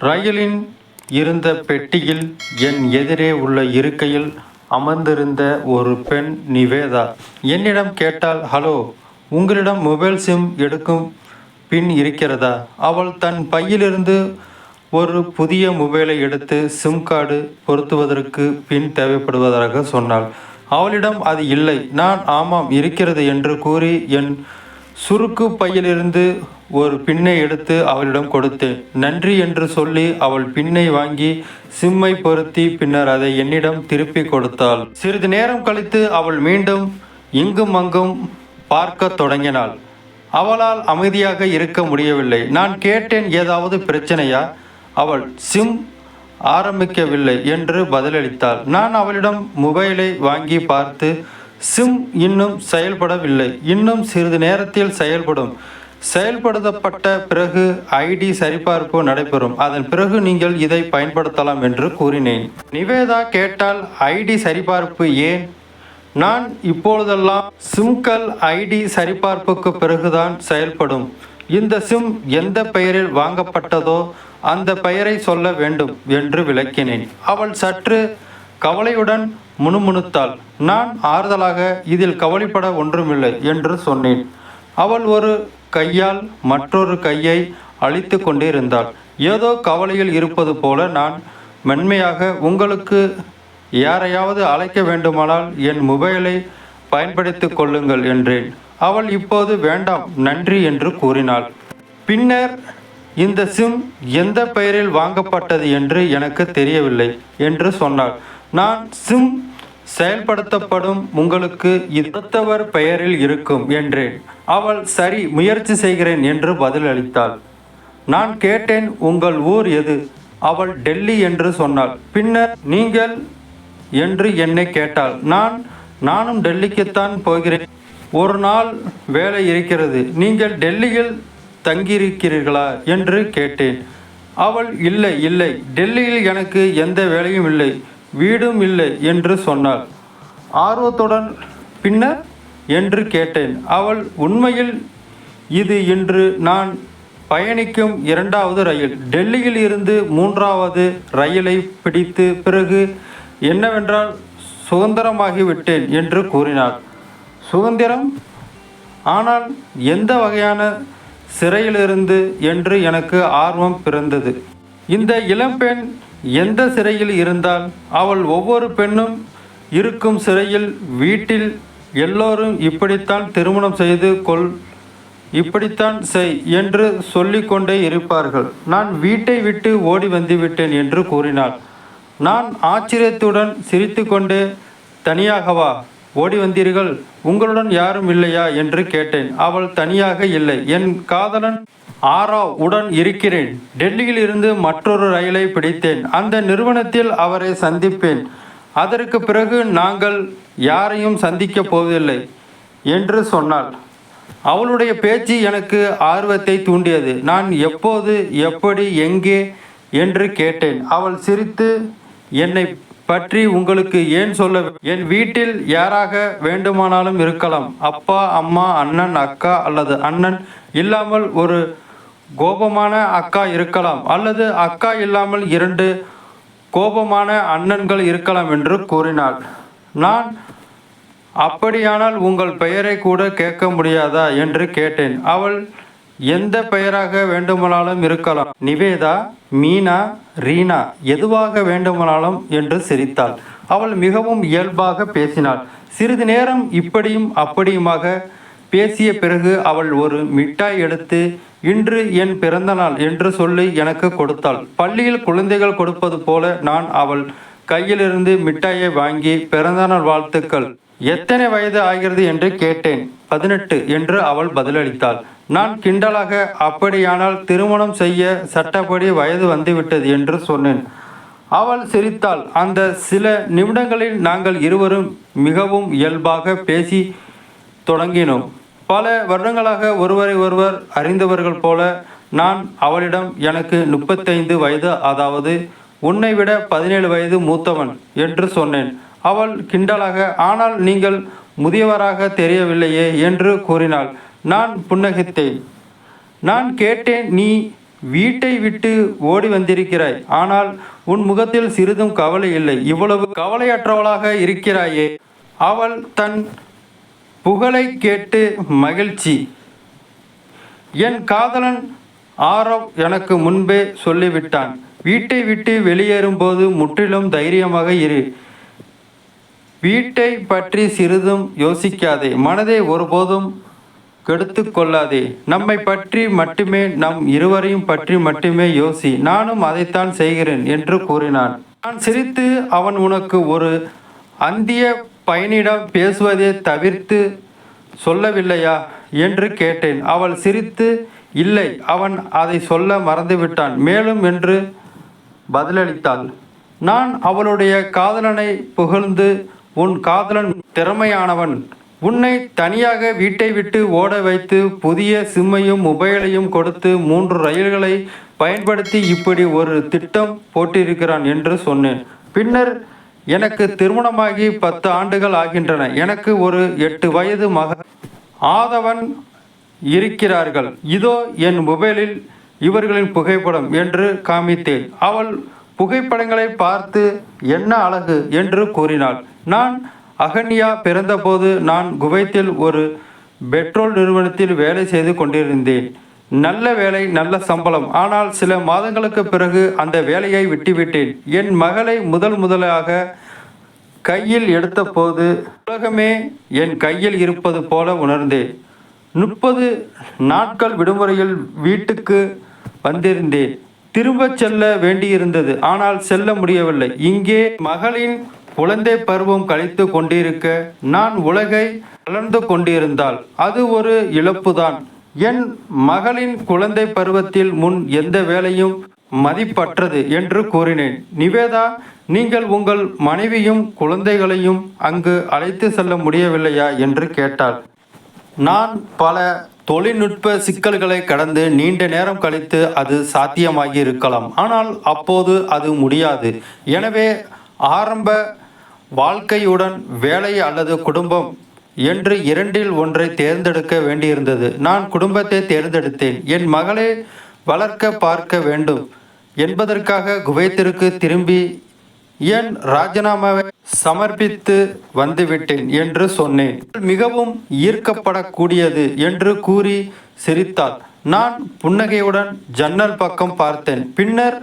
ரயிலின் இருந்த பெட்டியில் என் எதிரே உள்ள இருக்கையில் அமர்ந்திருந்த ஒரு பெண் நிவேதா. என்னிடம் கேட்டால் ஹலோ உங்களிடம் மொபைல் சிம் எடுக்கும் பின் இருக்கிறதா? அவள் தன் பையிலிருந்து ஒரு புதிய மொபைலை எடுத்து சிம் கார்டு பொருத்துவதற்கு பின் தேவைப்படுவதாக சொன்னாள். அவளிடம் அது இல்லை. நான் ஆமாம் இருக்கிறது என்று கூறி என் சுருக்கு பையிலிருந்து ஒரு பின்னை எடுத்து அவளிடம் கொடுத்தேன் நன்றி என்று சொல்லி அவள் பின்னை வாங்கி சிம்மை பொருத்தி பின்னர் அதை என்னிடம் திருப்பி கொடுத்தாள். சிறிது நேரம் கழித்து அவள் மீண்டும் இங்கும் அங்கும் பார்க்கத் தொடங்கினாள். அவளால் அமைதியாக இருக்க முடியவில்லை. நான் கேட்டேன் ஏதாவது பிரச்சனையா? அவள் சிம் ஆரம்பிக்கவில்லை என்று பதிலளித்தாள். நான் அவளிடம் மொபைலை வாங்கி பார்த்து சிம் இன்னும் செயல்படவில்லை. இன்னும் சிறிது நேரத்தில் செயல்படும். செயல்படுத்தப்பட்ட பிறகு ஐடி சரிபார்ப்பு நடைபெறும். அதன் பிறகு நீங்கள் இதை பயன்படுத்தலாம் என்று கூறினேன். நிவேதா கேட்டால் ஐடி சரிபார்ப்பு ஏன்? நான் இப்பொழுதெல்லாம் சிம்கள் ஐடி சரிபார்ப்புக்கு பிறகுதான் செயல்படும். இந்த சிம் எந்த பெயரில் வாங்கப்பட்டதோ அந்த பெயரை சொல்ல வேண்டும் என்று விளக்கினேன். அவள் சற்று கவலையுடன் முணுமுணுத்தாள். நான் ஆறுதலாக இதில் கவலைப்பட ஒன்றுமில்லை என்று சொன்னேன். அவள் ஒரு கையால் மற்றொரு கையை அழித்து கொண்டிருந்தாள். ஏதோ கவலையில் இருப்பது போல நான் மென்மையாக உங்களுக்கு யாரையாவது அழைக்க வேண்டுமானால் என் மொபைலை பயன்படுத்திக் கொள்ளுங்கள் என்றேன். அவள் இப்போது வேண்டாம் நன்றி என்று கூறினாள். பின்னர் இந்த சிம் எந்த பெயரில் வாங்கப்பட்டது என்று எனக்கு தெரியவில்லை என்று சொன்னாள். நான் சிம் செயல்படுத்தப்படும் உங்களுக்கு இதத்தவர் பெயரில் இருக்கும் என்றேன் அவள் சரி முயற்சி செய்கிறேன் என்று பதிலளித்தாள். நான் கேட்டேன் உங்கள் ஊர் எது? அவள் டெல்லி என்று சொன்னாள். பின்னர் நீங்கள்? என்று என்னை கேட்டாள். நான் நானும் டெல்லிக்குத்தான் போகிறேன். ஒரு நாள் வேலை இருக்கிறது. நீங்கள் டெல்லியில் தங்கியிருக்கிறீர்களா? என்று கேட்டேன். அவள் இல்லை இல்லை. டெல்லியில் எனக்கு எந்த வேலையும் இல்லை. வீடும் இல்லை என்று சொன்னாள். ஆர்வத்துடன் பின்னர் என்று கேட்டேன். அவள் உண்மையில் இது இன்று நான் பயணிக்கும் இரண்டாவது ரயில். டெல்லியில் இருந்து மூன்றாவது ரயிலை பிடித்து பிறகு என்னவென்றால் சுதந்திரமாகிவிட்டேன் என்று கூறினார் சுதந்திரம்? ஆனால் எந்த வகையான சிறையிலிருந்து? என்று எனக்கு ஆர்வம் பிறந்தது. இந்த இளம்பெண் எந்த சிறையில் இருந்தால் அவள் ஒவ்வொரு பெண்ணும் இருக்கும் சிறையில் வீட்டில் எல்லோரும் இப்படித்தான் திருமணம் செய்து கொள் இப்படித்தான் செய் என்று சொல்லிக்கொண்டே இருப்பார்கள். நான் வீட்டை விட்டு ஓடி வந்துவிட்டேன் என்று கூறினாள். நான் ஆச்சரியத்துடன் சிரித்துக்கொண்டே தனியாகவா ஓடி வந்தீர்கள். உங்களுடன் யாரும் இல்லையா? என்று கேட்டேன். அவள் தனியாக இல்லை. என் காதலன் ஆரா உடன் இருக்கிறேன். டெல்லியில் இருந்து மற்றொரு ரயிலை பிடித்தேன். அந்த நிறுவனத்தில் அவரை சந்திப்பேன். அதற்கு பிறகு நாங்கள் யாரையும் சந்திக்கப் போவதில்லை என்று சொன்னாள். அவளுடைய பேச்சு எனக்கு ஆர்வத்தை தூண்டியது. நான் எப்போது எப்படி எங்கே என்று கேட்டேன். அவள் சிரித்து என்னை பற்றி உங்களுக்கு ஏன் சொல்ல என் வீட்டில் யாராக வேண்டுமானாலும் இருக்கலாம். அப்பா அம்மா அண்ணன் அக்கா அல்லது அண்ணன் இல்லாமல் ஒரு கோபமான அக்கா இருக்கலாம் அல்லது அக்கா இல்லாமல் இரண்டு கோபமான அண்ணன்கள் இருக்கலாம் என்று கூறினாள். நான் அப்படியானால் உங்கள் பெயரை கூட கேட்க முடியாதா? என்று கேட்டேன். அவள் எந்த பெயராக வேண்டுமானாலும் இருக்கலாம். நிவேதா மீனா ரீனா எதுவாக வேண்டுமானாலும் என்று சிரித்தாள். அவள் மிகவும் இயல்பாக பேசினாள். சிறிது நேரம் இப்படியும் அப்படியுமாக பேசிய பிறகு அவள் ஒரு மிட்டாய் எடுத்து இன்று என் பிறந்தநாள் என்று சொல்லி எனக்கு கொடுத்தாள். பள்ளியில் குழந்தைகள் கொடுப்பது போல நான் அவள் கையிலிருந்து மிட்டாயை வாங்கி பிறந்தநாள் வாழ்த்துக்கள். எத்தனை வயது ஆகிறது என்று கேட்டேன். பதினெட்டு என்று அவள் பதிலளித்தாள். நான் கிண்டலாக அப்படியானால் திருமணம் செய்ய சட்டப்படி வயது வந்துவிட்டது என்று சொன்னேன். அவள் சிரித்தாள். அந்த சில நிமிடங்களில் நாங்கள் இருவரும் மிகவும் இயல்பாக பேசி தொடங்கினோம். பல வருடங்களாக ஒருவரை ஒருவர் அறிந்தவர்கள் போல நான் அவளிடம் எனக்கு முப்பத்தைந்து வயது அதாவது உன்னை விட பதினேழு வயது மூத்தவன் என்று சொன்னேன். அவள் கிண்டலாக ஆனால் நீங்கள் முதியவராக தெரியவில்லையே என்று கூறினாள். நான் புன்னகித்தேன் நான் கேட்டேன் நீ வீட்டை விட்டு ஓடி வந்திருக்கிறாய். ஆனால் உன் முகத்தில் சிறிதும் கவலை இல்லை. இவ்வளவு கவலையற்றவளாக இருக்கிறாயே. அவள் தன் புகழை கேட்டு மகிழ்ச்சி. என் காதலன் ஆரவ் எனக்கு முன்பே சொல்லிவிட்டான். வீட்டை விட்டு வெளியேறும்போது முற்றிலும் தைரியமாக இரு. வீட்டை பற்றி சிறிதும் யோசிக்காதே. மனதை ஒருபோதும் கெடுத்து கொள்ளாதே. நம்மை பற்றி மட்டுமே நம் இருவரையும் பற்றி மட்டுமே யோசி. நானும் அதைத்தான் செய்கிறேன் என்று கூறினான். நான் சிரித்து அவன் உனக்கு ஒரு அந்திய பயனிடம் பேசுவதை தவிர்த்து சொல்லவில்லையா என்று கேட்டேன். அவள் சிரித்து இல்லை அவன் அதை சொல்ல மறந்துவிட்டான். மேலும் என்று பதிலளித்தாள். நான் அவளுடைய காதலனை புகழ்ந்து உன் காதலன் திறமையானவன். உன்னை தனியாக வீட்டை விட்டு ஓட வைத்து புதிய சிம்மையும் மொபைலையும் கொடுத்து மூன்று ரயில்களை பயன்படுத்தி இப்படி ஒரு திட்டம் போட்டிருக்கிறான் என்று சொன்னேன். பின்னர் எனக்கு திருமணமாகி பத்து ஆண்டுகள் ஆகின்றன. எனக்கு ஒரு எட்டு வயது மக ஆதவன் இருக்கிறார்கள். இதோ என் மொபைலில் இவர்களின் புகைப்படம் என்று காமித்தேன். அவள் புகைப்படங்களை பார்த்து என்ன அழகு என்று கூறினாள். நான் அகன்யா பிறந்தபோது நான் குவைத்தில் ஒரு பெட்ரோல் நிறுவனத்தில் வேலை செய்து கொண்டிருந்தேன். நல்ல வேலை நல்ல சம்பளம். ஆனால் சில மாதங்களுக்கு பிறகு அந்த வேலையை விட்டுவிட்டேன். என் மகளை முதல் முதலாக கையில் எடுத்தபோது உலகமே என் கையில் இருப்பது போல உணர்ந்தேன். முப்பது நாட்கள் விடுமுறையில் வீட்டுக்கு வந்திருந்தேன். திரும்பச் செல்ல வேண்டியிருந்தது. ஆனால் செல்ல முடியவில்லை. இங்கே மகளின் குழந்தை பருவம் கழித்து கொண்டிருக்க நான் உலகை வளர்ந்து கொண்டிருந்தால் அது ஒரு இழப்புதான். என் மகளின் குழந்தை பருவத்தில் முன் எந்த வேலையும் மதிப்பற்றது என்று கூறினேன். நிவேதா நீங்கள் உங்கள் மனைவியும் குழந்தைகளையும் அங்கு அழைத்து செல்ல முடியவில்லையா என்று கேட்டாள். நான் பல தொழில்நுட்ப சிக்கல்களை கடந்து நீண்ட நேரம் கழித்து அது சாத்தியமாகி இருக்கலாம் ஆனால் அப்போது அது முடியாது. எனவே ஆரம்ப வாழ்க்கையுடன் வேலை அல்லது குடும்பம் என்று இரண்டில் ஒன்றை தேர்ந்தெடுக்க வேண்டியிருந்தது. நான் குடும்பத்தை தேர்ந்தெடுத்தேன். என் மகளை வளர்க்க பார்க்க வேண்டும். என்பதற்காக குவைத்திற்கு திரும்பி என் ராஜினாமாவை சமர்ப்பித்து வந்துவிட்டேன் என்று சொன்னேன். மிகவும் ஈர்க்கப்படக்கூடியது என்று கூறி சிரித்தாள். நான் புன்னகையுடன் ஜன்னல் பக்கம் பார்த்தேன். பின்னர்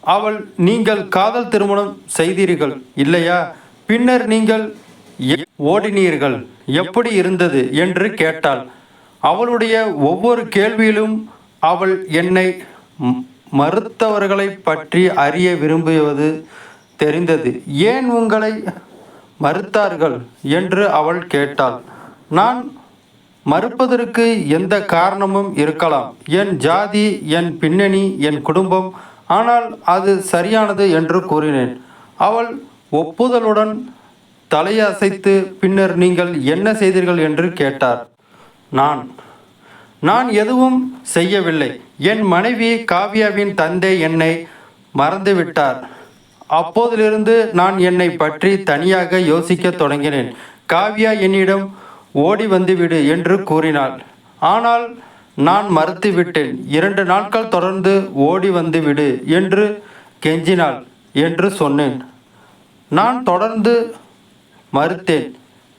அவள் நீங்கள் காதல் திருமணம் செய்தீர்கள் இல்லையா? பின்னர் நீங்கள் எ- ஓடினீர்கள். எப்படி இருந்தது என்று கேட்டாள். அவளுடைய ஒவ்வொரு கேள்வியிலும் அவள் என்னை மறுத்தவர்களை பற்றி அறிய விரும்புவது தெரிந்தது. ஏன் உங்களை மறுத்தார்கள்? என்று அவள் கேட்டாள். நான் மறுப்பதற்கு எந்த காரணமும் இருக்கலாம். என் ஜாதி என் பின்னணி என் குடும்பம். ஆனால் அது சரியானது என்று கூறினேன். அவள் ஒப்புதலுடன் தலையசைத்து பின்னர் நீங்கள் என்ன செய்தீர்கள் என்று கேட்டார். நான் நான் எதுவும் செய்யவில்லை. என் மனைவி காவ்யாவின் தந்தை என்னை மறந்துவிட்டார். அப்போதிலிருந்து நான் என்னை பற்றி தனியாக யோசிக்கத் தொடங்கினேன். காவ்யா என்னிடம் ஓடி வந்துவிடு என்று கூறினாள். ஆனால் நான் மறுத்துவிட்டேன். இரண்டு நாட்கள் தொடர்ந்து ஓடி வந்துவிடு என்று கெஞ்சினாள் என்று சொன்னேன். நான் தொடர்ந்து மறுத்தேன்.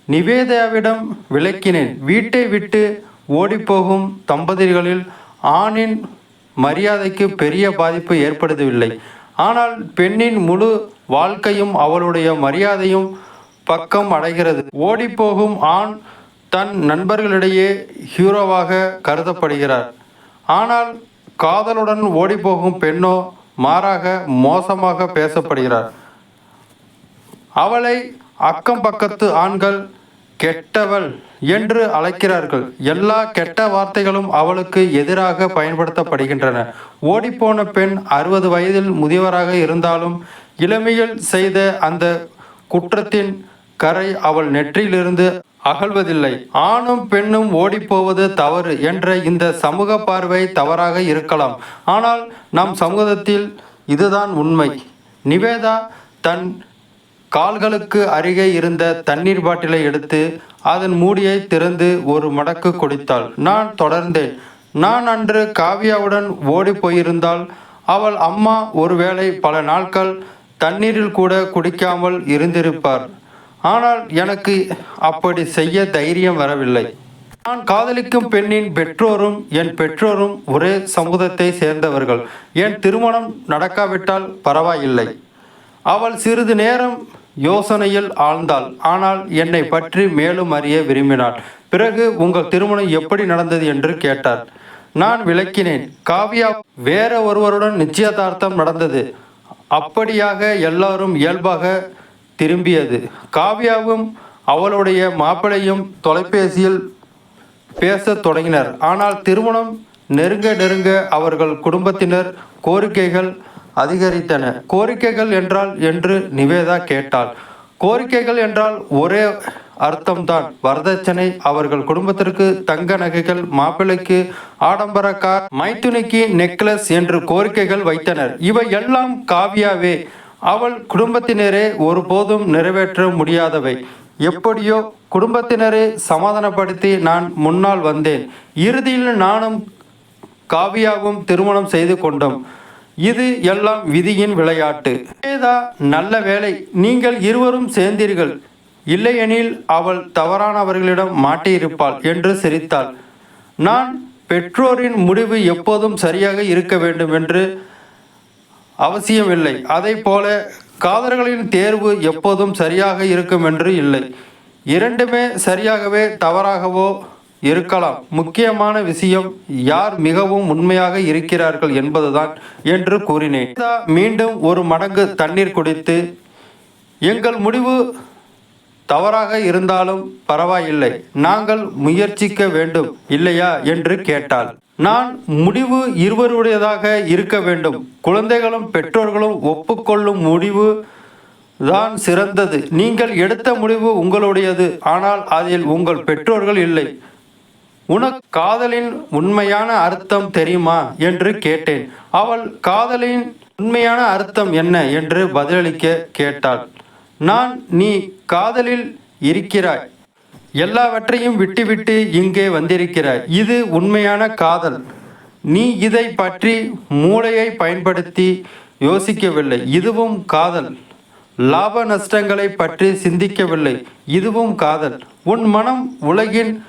நிவேதாவிடம் விளக்கினேன். வீட்டை விட்டு ஓடிப்போகும் தம்பதிகளில் ஆணின் மரியாதைக்கு பெரிய பாதிப்பு ஏற்படுத்தவில்லை ஆனால் பெண்ணின் முழு வாழ்க்கையும் அவளுடைய மரியாதையும் பக்கம் அடைகிறது. ஓடிப்போகும் ஆண் தன் நண்பர்களிடையே ஹீரோவாக கருதப்படுகிறார். ஆனால் காதலுடன் ஓடிப்போகும் பெண்ணோ மாறாக மோசமாக பேசப்படுகிறார். அவளை அக்கம் பக்கத்து ஆண்கள் கெட்டவள் என்று அழைக்கிறார்கள். எல்லா கெட்ட வார்த்தைகளும் அவளுக்கு எதிராக பயன்படுத்தப்படுகின்றன. ஓடிப்போன பெண் அறுபது வயதில் முதியவராக இருந்தாலும் இளமையில் செய்த அந்த குற்றத்தின் கரை அவள் நெற்றியிலிருந்து அகழ்வதில்லை. ஆணும் பெண்ணும் ஓடிப்போவது தவறு என்ற இந்த சமூக பார்வை தவறாக இருக்கலாம். ஆனால் நம் சமூகத்தில் இதுதான் உண்மை. நிவேதா தன் கால்களுக்கு அருகே இருந்த தண்ணீர் பாட்டிலை எடுத்து அதன் மூடியை திறந்து ஒரு மடக்கு குடித்தாள். நான் தொடர்ந்தேன். நான் அன்று காவியாவுடன் ஓடி போயிருந்தால் அவள் அம்மா ஒருவேளை பல நாட்கள் தண்ணீரில் கூட குடிக்காமல் இருந்திருப்பார். ஆனால் எனக்கு அப்படி செய்ய தைரியம் வரவில்லை. நான் காதலிக்கும் பெண்ணின் பெற்றோரும் என் பெற்றோரும் ஒரே சமூகத்தை சேர்ந்தவர்கள். என் திருமணம் நடக்காவிட்டால் பரவாயில்லை. அவள் சிறிது நேரம் யோசனையில் ஆழ்ந்தாள். ஆனால் என்னை பற்றி மேலும் அறிய விரும்பினாள். பிறகு உங்கள் திருமணம் எப்படி நடந்தது? என்று கேட்டார் நான் விளக்கினேன். காவியா வேற ஒருவருடன் நிச்சயதார்த்தம் நடந்தது. அப்படியாக எல்லாரும் இயல்பாக திரும்பியது. காவியாவும் அவளுடைய மாப்பிளையும் தொலைபேசியில் பேசத் தொடங்கினர். ஆனால் திருமணம் நெருங்க நெருங்க அவர்கள் குடும்பத்தினர் கோரிக்கைகள் அதிகரித்தன. கோரிக்கைகள் என்றால் என்று நிவேதா கேட்டாள். கோரிக்கைகள் என்றால் ஒரே அர்த்தம்தான். வரதட்சணை அவர்கள் குடும்பத்திற்கு தங்க நகைகள் மாப்பிள்ளைக்கு ஆடம்பர கார் மைத்துனிக்கு நெக்லஸ் என்று கோரிக்கைகள் வைத்தனர். இவை எல்லாம் காவியாவே. அவள் குடும்பத்தினரே ஒருபோதும் நிறைவேற்ற முடியாதவை. எப்படியோ குடும்பத்தினரை சமாதானப்படுத்தி நான் முன்னால் வந்தேன். இறுதியில் நானும் காவியாவும் திருமணம் செய்து கொண்டோம். இது எல்லாம் விதியின் விளையாட்டு. வேதா நல்ல வேலை நீங்கள் இருவரும் சேர்ந்தீர்கள். இல்லையெனில் அவள் தவறானவர்களிடம் மாட்டியிருப்பாள் என்று சிரித்தாள். நான் பெற்றோரின் முடிவு எப்போதும் சரியாக இருக்க வேண்டும் என்று அவசியமில்லை. அதை போல காதலர்களின் தேர்வு எப்போதும் சரியாக இருக்கும் என்று இல்லை. இரண்டுமே சரியாகவே தவறாகவோ இருக்கலாம். முக்கியமான விஷயம் யார் மிகவும் உண்மையாக இருக்கிறார்கள் என்பதுதான் என்று கூறினேன். மீண்டும் ஒரு மடங்கு தண்ணீர் குடித்து எங்கள் முடிவு தவறாக இருந்தாலும் பரவாயில்லை. நாங்கள் முயற்சிக்க வேண்டும் இல்லையா என்று கேட்டாள். நான் முடிவு இருவருடையதாக இருக்க வேண்டும். குழந்தைகளும் பெற்றோர்களும் ஒப்புக்கொள்ளும் முடிவு தான் சிறந்தது. நீங்கள் எடுத்த முடிவு உங்களுடையது. ஆனால் அதில் உங்கள் பெற்றோர்கள் இல்லை. உனக்கு காதலின் உண்மையான அர்த்தம் தெரியுமா என்று கேட்டேன். அவள் காதலின் உண்மையான அர்த்தம் என்ன என்று பதிலளிக்க கேட்டாள். நான் நீ காதலில் இருக்கிறாய். எல்லாவற்றையும் விட்டுவிட்டு இங்கே வந்திருக்கிறாய். இது உண்மையான காதல். நீ இதை பற்றி மூளையை பயன்படுத்தி யோசிக்கவில்லை. இதுவும் காதல். லாப நஷ்டங்களை பற்றி சிந்திக்கவில்லை. இதுவும் காதல். உன் மனம் உலகின்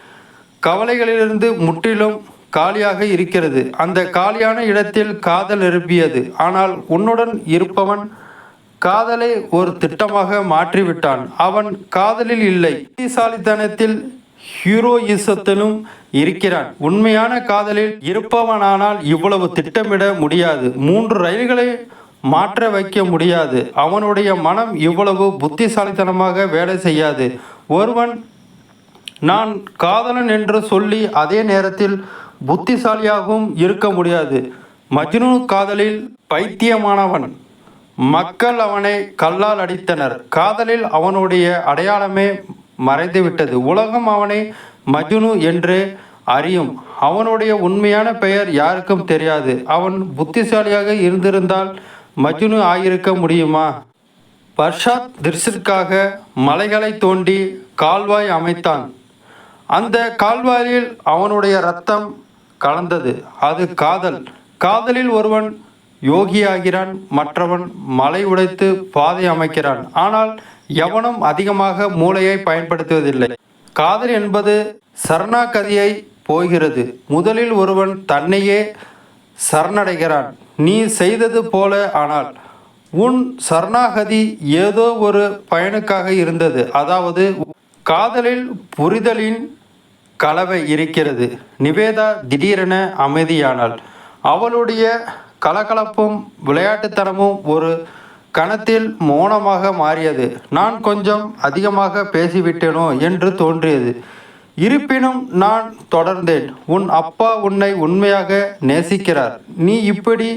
கவலைகளிலிருந்து முற்றிலும் காலியாக இருக்கிறது. அந்த காலியான இடத்தில் காதல் எழுப்பியது. ஆனால் உன்னுடன் இருப்பவன் காதலை ஒரு திட்டமாக மாற்றிவிட்டான். அவன் காதலில் இல்லை. புத்திசாலித்தனத்தில் ஹீரோயிசத்திலும் இருக்கிறான். உண்மையான காதலில் இருப்பவனானால் இவ்வளவு திட்டமிட முடியாது. மூன்று ரயில்களை மாற்ற வைக்க முடியாது. அவனுடைய மனம் இவ்வளவு புத்திசாலித்தனமாக வேலை செய்யாது. ஒருவன் நான் காதலன் என்று சொல்லி அதே நேரத்தில் புத்திசாலியாகவும் இருக்க முடியாது. மஜ்னு காதலில் பைத்தியமானவன். மக்கள் அவனை கல்லால் அடித்தனர். காதலில் அவனுடைய அடையாளமே மறைந்துவிட்டது. உலகம் அவனை மஜ்னு என்று அறியும். அவனுடைய உண்மையான பெயர் யாருக்கும் தெரியாது. அவன் புத்திசாலியாக இருந்திருந்தால் மஜ்னு ஆகியிருக்க முடியுமா? பர்ஷாத் திருஷிற்காக மலைகளை தோண்டி கால்வாய் அமைத்தான். அந்த கால்வாயில் அவனுடைய ரத்தம் கலந்தது. அது காதல். காதலில் ஒருவன் யோகியாகிறான் மற்றவன் மலை உடைத்து பாதை அமைக்கிறான். ஆனால் எவனும் அதிகமாக மூளையை பயன்படுத்துவதில்லை. காதல் என்பது சரணாகதியை போகிறது. முதலில் ஒருவன் தன்னையே சரணடைகிறான். நீ செய்தது போல ஆனால் உன் சரணாகதி ஏதோ ஒரு பயனுக்காக இருந்தது. அதாவது காதலில் புரிதலின் கலவை இருக்கிறது. நிவேதா திடீரென அமைதியானாள். அவளுடைய கலகலப்பும் விளையாட்டுத்தனமும் ஒரு கணத்தில் மௌனமாக மாறியது. நான் கொஞ்சம் அதிகமாக பேசிவிட்டேனோ? என்று தோன்றியது. இருப்பினும் நான் தொடர்ந்தேன். உன் அப்பா உன்னை உண்மையாக நேசிக்கிறார். நீ இப்படி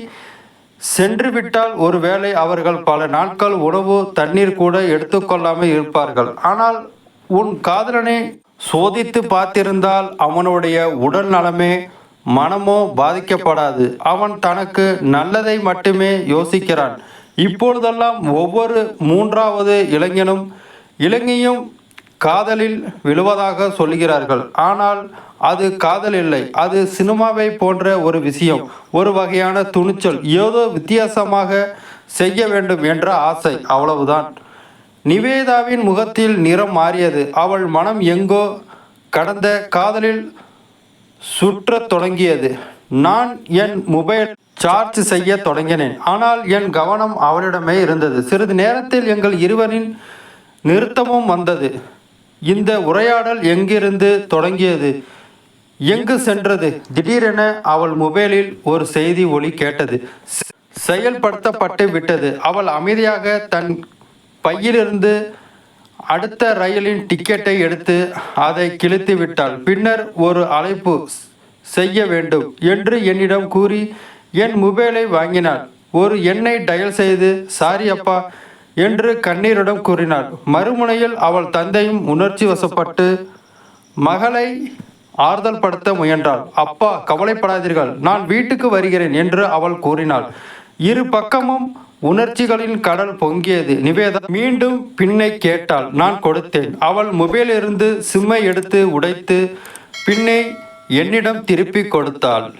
சென்று விட்டால் ஒருவேளை அவர்கள் பல நாட்கள் உணவு தண்ணீர் கூட எடுத்துக்கொள்ளாமல் இருப்பார்கள். ஆனால் உன் காதலனை சோதித்து பார்த்திருந்தால் அவனுடைய உடல் நலமே மனமோ பாதிக்கப்படாது. அவன் தனக்கு நல்லதை மட்டுமே யோசிக்கிறான். இப்பொழுதெல்லாம் ஒவ்வொரு மூன்றாவது இளைஞனும் இலங்கையும் காதலில் விழுவதாக சொல்கிறார்கள். ஆனால் அது காதல் இல்லை. அது சினிமாவை போன்ற ஒரு விஷயம். ஒரு வகையான துணிச்சல். ஏதோ வித்தியாசமாக செய்ய வேண்டும் என்ற ஆசை. அவ்வளவுதான். நிவேதாவின் முகத்தில் நிறம் மாறியது. அவள் மனம் எங்கோ கடந்த காதலில் சுற்றத் தொடங்கியது. நான் என் மொபைல் சார்ஜ் செய்ய தொடங்கினேன். ஆனால் என் கவனம் அவளிடமே இருந்தது. சிறிது நேரத்தில் எங்கள் இருவரின் நிறுத்தமும் வந்தது. இந்த உரையாடல் எங்கிருந்து தொடங்கியது? எங்கு சென்றது? திடீரென அவள் மொபைலில் ஒரு செய்தி ஒளி கேட்டது. செ- செயல்படுத்தப்பட்டு விட்டது. அவள் அமைதியாக தன் பையிலிருந்து அடுத்த ரயிலின் டிக்கெட்டை எடுத்து அதை கிழித்து விட்டாள். பின்னர் ஒரு அழைப்பு செய்ய வேண்டும் என்று என்னிடம் கூறி என் மொபைலை வாங்கினாள். ஒரு எண்ணை டயல் செய்து சாரி அப்பா என்று கண்ணீரிடம் கூறினாள். மறுமுனையில் அவள் தந்தையும் உணர்ச்சி வசப்பட்டு மகளை ஆறுதல் படுத்த முயன்றாள். அப்பா கவலைப்படாதீர்கள் நான் வீட்டுக்கு வருகிறேன் என்று அவள் கூறினாள். இரு பக்கமும் உணர்ச்சிகளின் கடல் பொங்கியது. நிவேதா மீண்டும் பின்னை கேட்டாள். நான் கொடுத்தேன். அவள் மொபைலிருந்து சிம்மை எடுத்து உடைத்து பின்னை என்னிடம் திருப்பி கொடுத்தாள்.